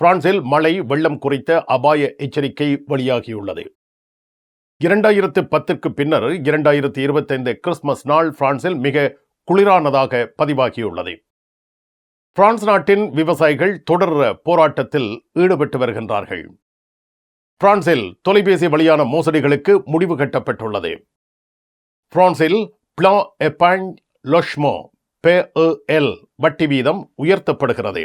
பிரான்சில் மழை வெள்ளம் குறித்த அபாய எச்சரிக்கை வெளியாகியுள்ளது. இரண்டாயிரத்து பத்துக்கு பின்னர் இரண்டாயிரத்து இருபத்தைந்து கிறிஸ்துமஸ் நாள் பிரான்சில் மிக குளிரானதாக பதிவாகியுள்ளது. பிரான்ஸ் நாட்டின் விவசாயிகள் தொடர் போராட்டத்தில் ஈடுபட்டு வருகின்றார்கள். பிரான்சில் தொலைபேசி வழியான மோசடிகளுக்கு முடிவு கட்டப்பட்டுள்ளது. பிரான்சில் பிளா எப்பாங் லொஷ்மோ எல் வட்டி வீதம் உயர்த்தப்படுகிறது.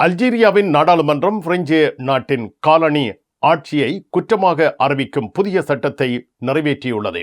அல்ஜீரியாவின் நாடாளுமன்றம் பிரெஞ்சு நாட்டின் காலனி ஆட்சியை குற்றமாக அறிவிக்கும் புதிய சட்டத்தை நிறைவேற்றியுள்ளது.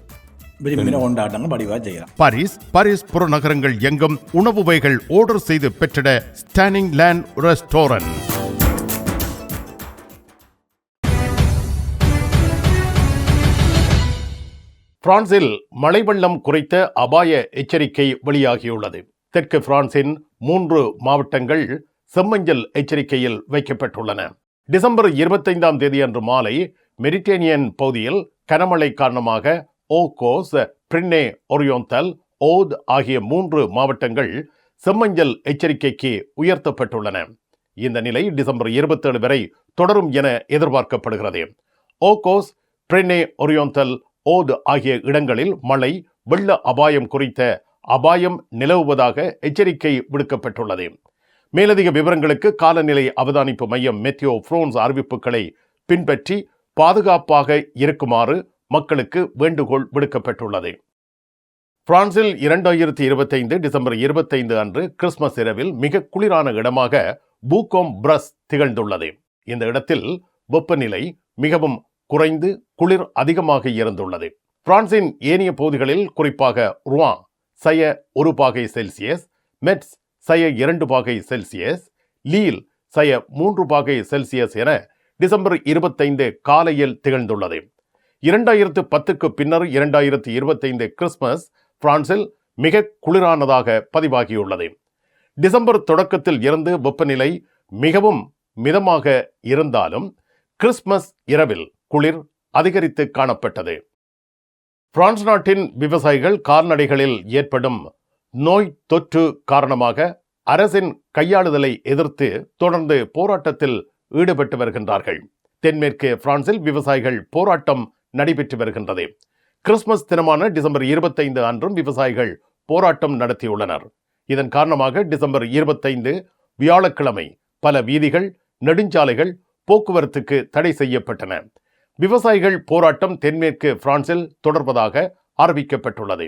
விரும்பின கொண்டாட்டங்கள் படிவா செய்யலாம். பாரிஸ் பாரிஸ் புறநகரங்கள் எங்கும் உணவு வகைகள் ஆர்டர் செய்து பெற்றிட ஸ்டானிங் லேண்ட் ரெஸ்டாரண்ட் பிரான்சில் மழை வெள்ளம் குறித்த அபாய எச்சரிக்கை வெளியாகியுள்ளது. தெற்கு பிரான்சின் மூன்று மாவட்டங்கள் செம்மஞ்சள் எச்சரிக்கையில் வைக்கப்பட்டுள்ளன. டிசம்பர் இருபத்தைந்தாம் தேதி அன்று மாலை மெரிட்டேனியன் பகுதியில் கனமழை காரணமாக ஓகோஸ் பிரின்னே ஒரியோந்தல் ஓத் ஆகிய மூன்று மாவட்டங்கள் செம்மஞ்சள் எச்சரிக்கைக்கு உயர்த்தப்பட்டுள்ளன. இந்த நிலை டிசம்பர் இருபத்தேழு வரை தொடரும் என எதிர்பார்க்கப்படுகிறது. ஓகோஸ் பிரின்னே ஒரியோந்தல் ஓது ஆகிய இடங்களில் மழை வெள்ள அபாயம் குறித்த அபாயம் நிலவுவதாக எச்சரிக்கை விடுக்கப்பட்டுள்ளது. மேலதிக விவரங்களுக்கு காலநிலை அவதானிப்பு மையம் மெத்தியோ ஃப்ரோன்ஸ் அறிவிப்புகளை பின்பற்றி பாதுகாப்பாக இருக்குமாறு மக்களுக்கு வேண்டுகோள் விடுக்கப்பட்டுள்ளது. பிரான்சில் இரண்டாயிரத்தி இருபத்தைந்து டிசம்பர் இருபத்தைந்து அன்று கிறிஸ்துமஸ் இரவில் மிக குளிரான இடமாக பூகோம் பிரஸ் திகழ்ந்துள்ளது. இந்த இடத்தில் வெப்பநிலை மிகவும் குறைந்து குளிர் அதிகமாக இருந்துள்ளது. பிரான்சின் ஏனைய பகுதிகளில் குறிப்பாக ருவா சய ஒரு பாகை செல்சியஸ் மெட்ஸ் சய இரண்டு பாகை செல்சியஸ் லீல் சய மூன்று பாகை செல்சியஸ் என டிசம்பர் இருபத்தைந்து காலையில் திகழ்ந்துள்ளது. இரண்டாயிரத்து பத்துக்கு பின்னர் இரண்டாயிரத்து இருபத்தைந்து கிறிஸ்துமஸ் பிரான்சில் மிக குளிரானதாக பதிவாகியுள்ளது. டிசம்பர் தொடக்கத்தில் இருந்து வெப்பநிலை மிகவும் மிதமாக இருந்தாலும் கிறிஸ்துமஸ் இரவில் குளிர் அதிகரித்து காணப்பட்டது. பிரான்ஸ் நாட்டின் விவசாயிகள் கால்நடைகளில் ஏற்படும் நோய் தொற்று காரணமாக அரசின் கையாளுதலை எதிர்த்து தொடர்ந்து போராட்டத்தில் ஈடுபட்டு வருகின்றார்கள். தென்மேற்கு பிரான்சில் விவசாயிகள் போராட்டம் நடைபெற்று வருகின்றது. கிறிஸ்துமஸ் தினமான டிசம்பர் இருபத்தைந்து அன்றும் விவசாயிகள் போராட்டம் நடத்தியுள்ளனர். இதன் காரணமாக டிசம்பர் இருபத்தைந்து வியாழக்கிழமை பல வீதிகள் நெடுஞ்சாலைகள் போக்குவரத்துக்கு தடை செய்யப்பட்டன. விவசாயிகள் போராட்டம் தென்மேற்கு பிரான்சில் தொடர்வதாக அறிவிக்கப்பட்டுள்ளது.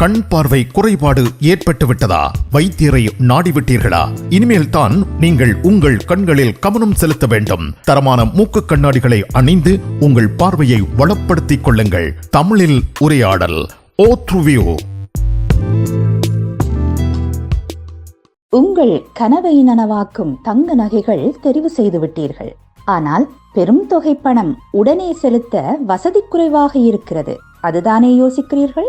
கண் பார்வை குறைபாடு ஏற்பட்டுவிட்டதா? வைத்தியரை நாடிவிட்டீர்களா? இனிமேல் தான் நீங்கள் உங்கள் கண்களில் கவனம் செலுத்த வேண்டும். தரமான மூக்கு கண்ணாடிகளை அணிந்து உங்கள் பார்வையை வளப்படுத்திக் கொள்ளுங்கள். தமிழில் உரையாடல் ஓ உங்கள் கனவை நனவாக்கும் தங்க நகைகள் தெரிவு செய்து விட்டீர்கள். ஆனால் பெரும் தொகை பணம் உடனே செலுத்த வசதி குறைவாக இருக்கிறது. அதுதானே யோசிக்கிறீர்கள்?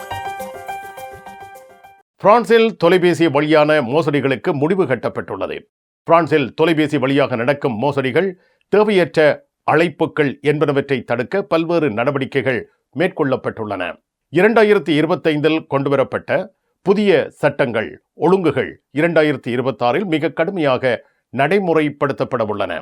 பிரான்சில் தொலைபேசி வழியான மோசடிகளுக்கு முடிவு கட்டப்பட்டுள்ளது. பிரான்சில் தொலைபேசி வழியாக நடக்கும் மோசடிகள் தேவையற்ற அழைப்புகள் என்பனவற்றை தடுக்க பல்வேறு நடவடிக்கைகள் மேற்கொள்ளப்பட்டுள்ளன. இரண்டாயிரத்தி இருபத்தைந்தில் கொண்டுவரப்பட்ட புதிய சட்டங்கள் ஒழுங்குகள் இரண்டாயிரத்தி இருபத்தாறில் மிக கடுமையாக நடைமுறைப்படுத்தப்பட உள்ளன.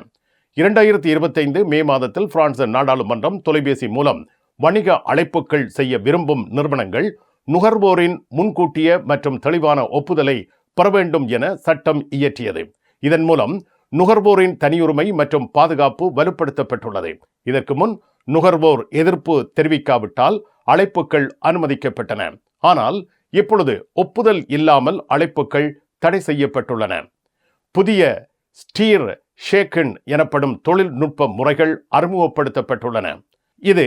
இரண்டாயிரத்தி இருபத்தைந்து மே மாதத்தில் பிரான்ஸ் நாடாளுமன்றம் தொலைபேசி மூலம் வணிக அழைப்புகள் செய்ய விரும்பும் நிறுவனங்கள் நுகர்வோரின் முன்கூட்டிய மற்றும் தெளிவான ஒப்புதலை பெற வேண்டும் என சட்டம் இயற்றியது. இதன் மூலம் நுகர்வோரின் தனியுரிமை மற்றும் பாதுகாப்பு வலுப்படுத்தப்பட்டுள்ளது. இதற்கு முன் நுகர்வோர் எதிர்ப்பு தெரிவிக்காவிட்டால் அழைப்புகள் அனுமதிக்கப்பட்டன. ஆனால் இப்பொழுது ஒப்புதல் இல்லாமல் அழைப்புகள் தடை செய்யப்பட்டுள்ளன. புதிய ஸ்டீர் ஷேக்கன் எனப்படும் தொழில்நுட்ப முறைகள் அறிமுகப்படுத்தப்பட்டுள்ளன. இது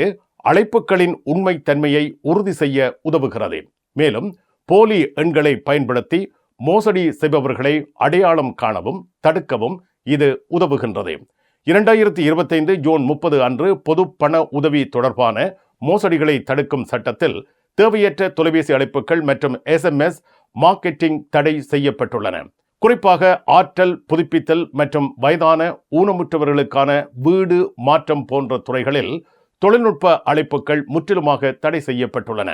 அழைப்புகளின் உண்மை தன்மையை உறுதி செய்ய உதவுகிறது. மேலும் போலி எண்களை பயன்படுத்தி மோசடி செய்பவர்களை அடையாளம் காணவும் தடுக்கவும் இது உதவுகின்றது. இரண்டாயிரத்தி இருபத்தைந்து ஜூன் முப்பது அன்று பொது பண உதவி தொடர்பான மோசடிகளை தடுக்கும் சட்டத்தில் தேவையற்ற தொலைபேசி அழைப்புகள் மற்றும் எஸ்எம்எஸ் மார்க்கெட்டிங் தடை செய்யப்பட்டுள்ளன. குறிப்பாக ஆற்றல் புதுப்பித்தல் மற்றும் வயதான ஊனமுற்றவர்களுக்கான வீடு மாற்றம் போன்ற துறைகளில் தொழில்நுட்ப அழைப்புகள் முற்றிலுமாக தடை செய்யப்பட்டுள்ளன.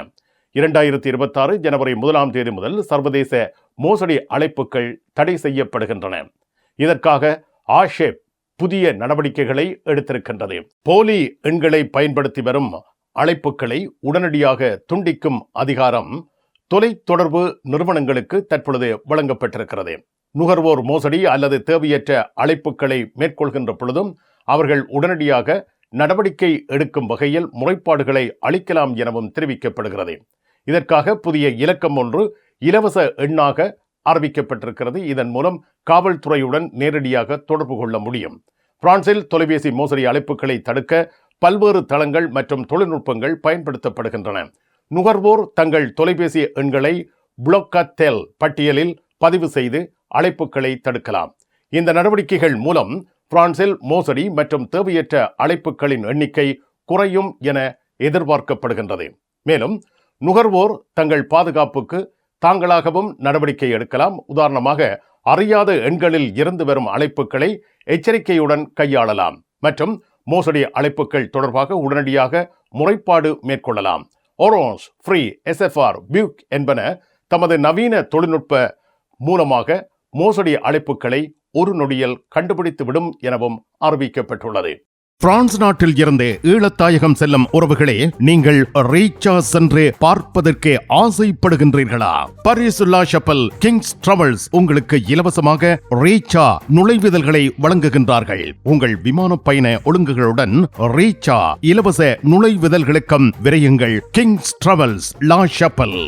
இரண்டாயிரத்தி இருபத்தாறு ஜனவரி முதலாம் தேதி முதல் சர்வதேச மோசடி அழைப்புகள் தடை செய்யப்படுகின்றன. இதற்காக ஆஷேப் புதிய நடவடிக்கைகளை எடுத்திருக்கின்றது. போலி எண்களை பயன்படுத்தி வரும் அழைப்புகளை உடனடியாக துண்டிக்கும் அதிகாரம் தொலை தொடர்பு நிறுவனங்களுக்கு தற்பொழுது வழங்கப்பட்டிருக்கிறது. நுகர்வோர் மோசடி அல்லது தேவையற்ற அழைப்புகளை மேற்கொள்கின்ற பொழுதும் அவர்கள் உடனடியாக நடவடிக்கை எடுக்கும் வகையில் முறைப்பாடுகளை அளிக்கலாம் எனவும் தெரிவிக்கப்படுகிறது. இதற்காக புதிய இலக்கம் ஒன்று இலவச எண்ணாக அறிவிக்கப்பட்டிருக்கிறது. இதன் மூலம் காவல்துறையுடன் நேரடியாக தொடர்பு கொள்ள முடியும். பிரான்சில் தொலைபேசி மோசடி அழைப்புகளை தடுக்க பல்வேறு தளங்கள் மற்றும் தொழில்நுட்பங்கள் பயன்படுத்தப்படுகின்றன. நுகர்வோர் தங்கள் தொலைபேசி எண்களை புளொக்கத்தெல் பட்டியலில் பதிவு செய்து அழைப்புகளை தடுக்கலாம். இந்த நடவடிக்கைகள் மூலம் பிரான்சில் மோசடி மற்றும் தேவையற்ற அழைப்புகளின் எண்ணிக்கை குறையும் என எதிர்பார்க்கப்படுகின்றது. மேலும் நுகர்வோர் தங்கள் பாதுகாப்புக்கு தாங்களாகவும் நடவடிக்கை எடுக்கலாம். உதாரணமாக அறியாத எண்களில் இருந்து வரும் அழைப்புகளை எச்சரிக்கையுடன் கையாளலாம் மற்றும் மோசடி அழைப்புகள் தொடர்பாக உடனடியாக முறைப்பாடு மேற்கொள்ளலாம். ஒரோன்ஸ் ஃப்ரீ எஸ்எஃப்ஆர் பியூக் என்பன தமது நவீன தொழில்நுட்ப மூலமாக மோசடி அழைப்புகளை ஒரு நொடியில் கண்டுபிடித்துவிடும் எனவும் அறிவிக்கப்பட்டுள்ளது. பிரான்ஸ் நாட்டில் இருந்து ஈழத்தாயகம் செல்லும் உறவுகளே நீங்கள் ரீச்சா சென்று பார்ப்பதற்கு ஆசைப்படுகின்றீர்களா? பரிசுல்லா ஷப்பல் கிங்ஸ் டிராவல்ஸ் உங்களுக்கு இலவசமாக ரீச்சா நுழைவிதழ்களை வழங்குகின்றார்கள். உங்கள் விமான பயண ஒழுங்குகளுடன் ரீச்சா இலவச நுழைவிதழ்களுக்கும் விரையுங்கள். கிங்ஸ் டிராவல்ஸ் லா ஷப்பல்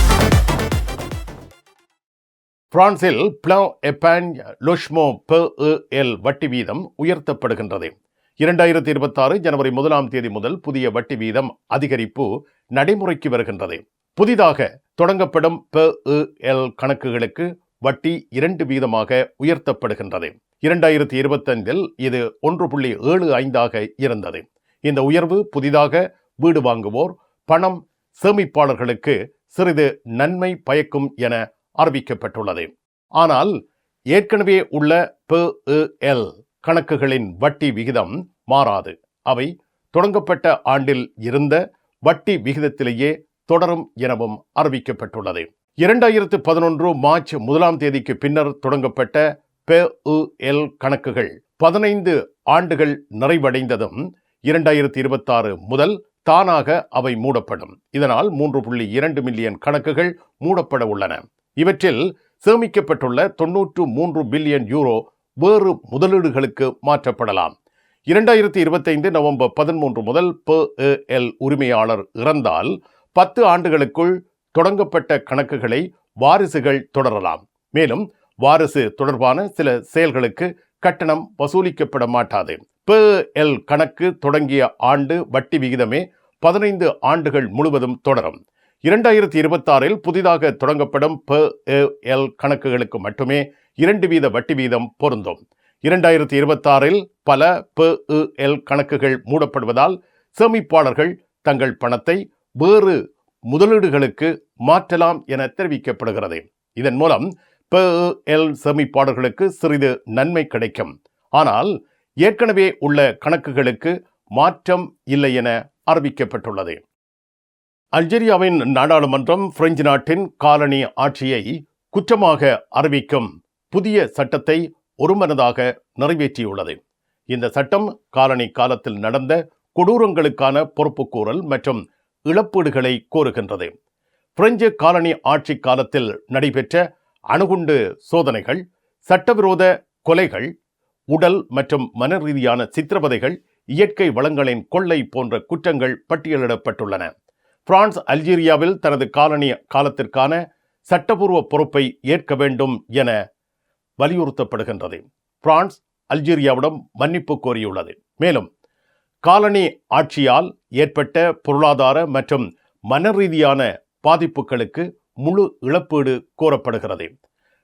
பிரான்சில் பிளவ் எப்பான் லொஷ்மோ பெ எல் வட்டி வீதம் உயர்த்தப்படுகின்றது. இரண்டாயிரத்தி இருபத்தாறு ஜனவரி முதலாம் தேதி முதல் புதிய வட்டி வீதம் அதிகரிப்பு நடைமுறைக்கு வருகின்றது. புதிதாக தொடங்கப்படும் பெ எல் கணக்குகளுக்கு வட்டி இரண்டு வீதமாக உயர்த்தப்படுகின்றது. இரண்டாயிரத்தி இருபத்தைந்தில் இது ஒன்று புள்ளி ஏழு ஐந்தாக இருந்தது. இந்த உயர்வு புதிதாக வீடு வாங்குவோர் பணம் சேமிப்பாளர்களுக்கு சிறிது நன்மை பயக்கும் என அறிவிக்கப்பட்டுள்ளது ஆனால் ஏற்கனவே உள்ள எல் கணக்குகளின் வட்டி விகிதம் மாறாது. அவை தொடங்கப்பட்ட ஆண்டில் இருந்த வட்டி விகிதத்திலேயே தொடரும் எனவும் அறிவிக்கப்பட்டுள்ளது. இரண்டாயிரத்து பதினொன்று மார்ச் முதலாம் தேதிக்கு பின்னர் தொடங்கப்பட்ட எல் கணக்குகள் பதினைந்து ஆண்டுகள் நிறைவடைந்ததும் இரண்டாயிரத்தி இருபத்தாறு முதல் தானாக அவை மூடப்படும். இதனால் மூன்று புள்ளி இரண்டு மில்லியன் கணக்குகள் மூடப்பட உள்ளன. இவற்றில் சேமிக்கப்பட்டுள்ள தொன்னூற்று மூன்று பில்லியன் யூரோ வேறு முதலீடுகளுக்கு மாற்றப்படலாம். இரண்டாயிரத்தி இருபத்தைந்து நவம்பர் பதிமூன்று முதல் ப எல் உரிமையாளர் இறந்தால் பத்து ஆண்டுகளுக்குள் தொடங்கப்பட்ட கணக்குகளை வாரிசுகள் தொடரலாம். மேலும் வாரிசு தொடர்பான சில செயல்களுக்கு கட்டணம் வசூலிக்கப்பட மாட்டாது. ப எல் கணக்கு தொடங்கிய ஆண்டு வட்டி விகிதமே பதினைந்து ஆண்டுகள் முழுவதும் தொடரும். இரண்டாயிரத்தி இருபத்தாறில் புதிதாக தொடங்கப்படும் ப எல் கணக்குகளுக்கு மட்டுமே இரண்டு வீத வட்டி வீதம் பொருந்தும். இரண்டாயிரத்தி இருபத்தாறில் பல ப எல் கணக்குகள் மூடப்படுவதால் சேமிப்பாளர்கள் தங்கள் பணத்தை வேறு முதலீடுகளுக்கு மாற்றலாம் என தெரிவிக்கப்படுகிறது. இதன் மூலம் ப எல் சேமிப்பாளர்களுக்கு சிறிது நன்மை கிடைக்கும். ஆனால் ஏற்கனவே உள்ள கணக்குகளுக்கு மாற்றம் இல்லை என அறிவிக்கப்பட்டுள்ளது. அல்ஜீரியாவின் நாடாளுமன்றம் பிரெஞ்சு நாட்டின் காலனி ஆட்சியை குற்றமாக அறிவிக்கும் புதிய சட்டத்தை ஒருமனதாக நிறைவேற்றியுள்ளது. இந்த சட்டம் காலனி காலத்தில் நடந்த கொடூரங்களுக்கான பொறுப்புக்கூறல் மற்றும் இழப்பீடுகளை கோருகின்றது. பிரெஞ்சு காலனி ஆட்சி காலத்தில் நடைபெற்ற அணுகுண்டு சோதனைகள் சட்டவிரோத கொலைகள் உடல் மற்றும் மன ரீதியான சித்திரவதைகள் இயற்கை வளங்களின் கொள்ளை போன்ற குற்றங்கள் பட்டியலிடப்பட்டுள்ளன. பிரான்ஸ் அல்ஜீரியாவில் தனது காலனி காலத்திற்கான சட்டபூர்வ பொறுப்பை ஏற்க வேண்டும் என வலியுறுத்தப்படுகின்றது. பிரான்ஸ் அல்ஜீரியாவிடம் மன்னிப்பு கோரியுள்ளது. மேலும் காலனி ஆட்சியால் ஏற்பட்ட பொருளாதார மற்றும் மன ரீதியான பாதிப்புகளுக்கு முழு இழப்பீடு கோரப்படுகிறது.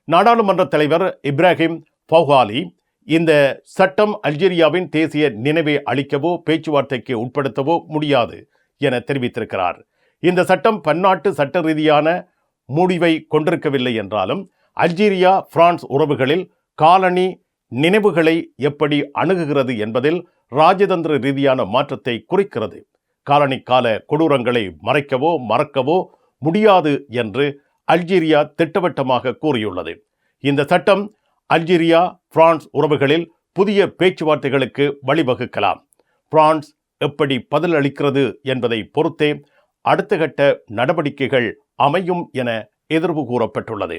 நாடாளுமன்ற தலைவர் இப்ராஹிம் பௌஹாலி இந்த சட்டம் அல்ஜீரியாவின் தேசிய நினைவை அளிக்கவோ பேச்சுவார்த்தைக்கு உட்படுத்தவோ முடியாது. என தெரிவித்திருக்கிறார். இந்த சட்டம் பன்னாட்டு சட்ட ரீதியான முடிவை கொண்டிருக்கவில்லை என்றாலும் அல்ஜீரியா பிரான்ஸ் உறவுகளில் காலனி நினைவுகளை எப்படி அணுகுகிறது என்பதில் ராஜதந்திர ரீதியான மாற்றத்தை குறிக்கிறது. காலனி கால கொடூரங்களை மறைக்கவோ மறக்கவோ முடியாது என்று அல்ஜீரியா திட்டவட்டமாக கூறியுள்ளது. இந்த சட்டம் அல்ஜீரியா பிரான்ஸ் உறவுகளில் புதிய பேச்சுவார்த்தைகளுக்கு வழிவகுக்கலாம். பிரான்ஸ் எப்படி பதிலளிக்கிறது என்பதை பொறுத்தே அடுத்த கட்ட நடவடிக்கைகள் அமையும் என எதிர்வு கூறப்பட்டுள்ளது.